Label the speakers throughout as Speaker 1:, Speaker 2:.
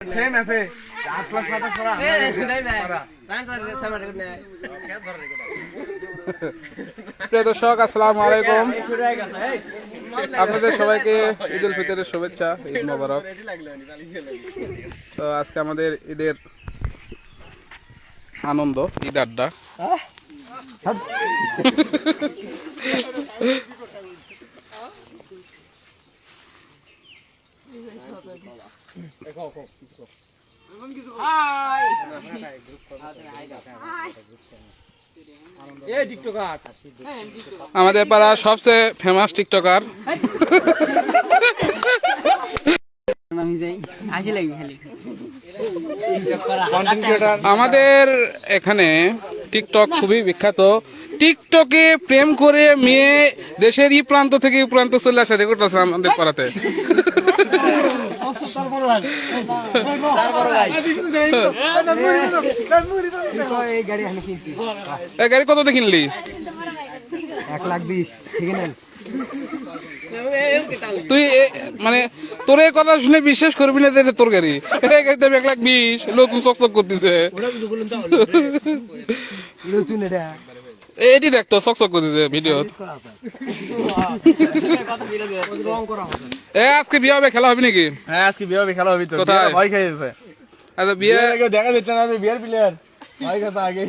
Speaker 1: Same আছে আটলা সাদা করা
Speaker 2: প্রিয় দর্শক আসসালামু আলাইকুম। আপনাদের সবাইকে ঈদ উল ফিতরের শুভেচ্ছা ঈদ মোবারক। তো আজকে আমাদের ঈদের আনন্দ ঈদ আড্ডা।
Speaker 1: টিকটকার
Speaker 2: আমাদের পাড়ার সবচেয়ে ফেমাস টিকটকার আমাদের এখানে টিকটক খুবই বিখ্যাত। টিকটকে প্রেম করে মেয়ে দেশের ই প্রান্ত থেকে ই প্রান্ত চলে আসে রেকর্ড আছে আমাদের পাড়াতে।
Speaker 3: গাড়ি আমি কিনছি
Speaker 2: এই গাড়ি কত কিনলি?
Speaker 3: এক লাখ বিশ ঠিক
Speaker 2: তুই মানে তোর এই কথা শুনে বিশ্বাস করবি না যে তোর গাড়ি? এই গাড়িতে এক লাখ বিশ নতুন চকচক করতেছে।
Speaker 3: নতুন এটা।
Speaker 2: এটি দেখতো চকচক করতেছে ভিডিও এ আজকে বিয়ে হবে খেলা হবে নাকি?
Speaker 1: হ্যাঁ আজকে বিয়ে হবে খেলা হবে তো।
Speaker 2: কোথায়?
Speaker 1: ভয় খেয়েছে
Speaker 2: আচ্ছা বিয়ে
Speaker 1: কেউ দেখা যাচ্ছে না বিয়ের প্লেয়ার ভয় কথা আগে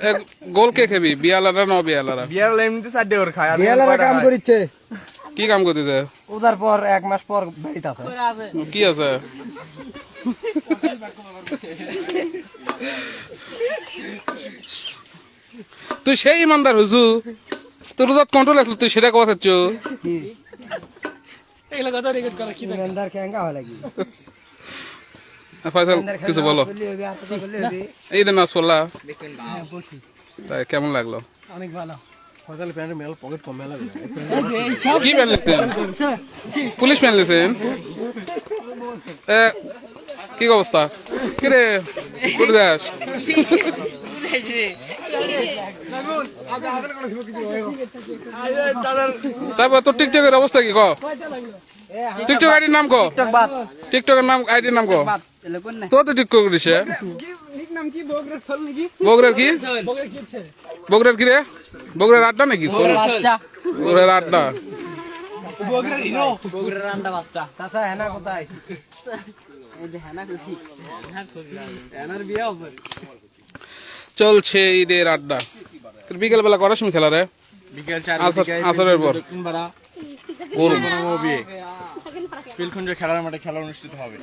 Speaker 2: এ, গোল কে খেবি? বিয়ালারা না বিয়ালারা?
Speaker 1: বিয়ার এমনিতে চারটে করে খায়
Speaker 3: বিয়ালারা কাম? করিচ্ছে।
Speaker 2: কি কাম করতেছে?
Speaker 3: ওদার পর এক মাস পর বাড়িতে আছে।
Speaker 2: কি আছে? তুই সেই ইমানদার হুজু তোর যত কন্ট্রোল আসলো তুই সেটা কথা চাচ্ছ
Speaker 3: কি ইমানদার কেঙ্গা হয় লাগি?
Speaker 2: ফয়সাল কিছু বলো। এই দিন
Speaker 3: হ্যাঁ,
Speaker 2: তাই কেমন লাগল?
Speaker 3: অনেক ভালো।
Speaker 1: ফয়সাল প্যান্টের মেল পকেট কম মেলা
Speaker 2: কি লিখছেন পুলিশ লিখছেন কি অবস্থা? কি রে কোথায় যাস। তারপর তোর টিকটকের অবস্থা কি ক? টিকটক আইডির নাম ক? টিকটকের নাম আইডির নাম ক? তো তো টিকটক করিস বগুড়ার কি? বগুড়ার কি রে? বগুড়ার আড্ডা নাকি? বগুড়ার আড্ডা।
Speaker 3: চাচা হেনা কোথায়?
Speaker 2: চলছে ঈদের আড্ডা। বিকেল বেলা করার সময় খেলা রে? আসরের পর।
Speaker 1: খেলার মাঠে খেলা অনুষ্ঠিত হবে।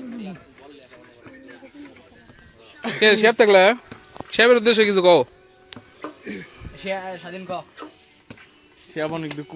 Speaker 2: কে থাকলে? শেফের উদ্দেশ্যে কিছু কও।
Speaker 3: স্বাধীন ক
Speaker 1: আবার অনেক দুঃখ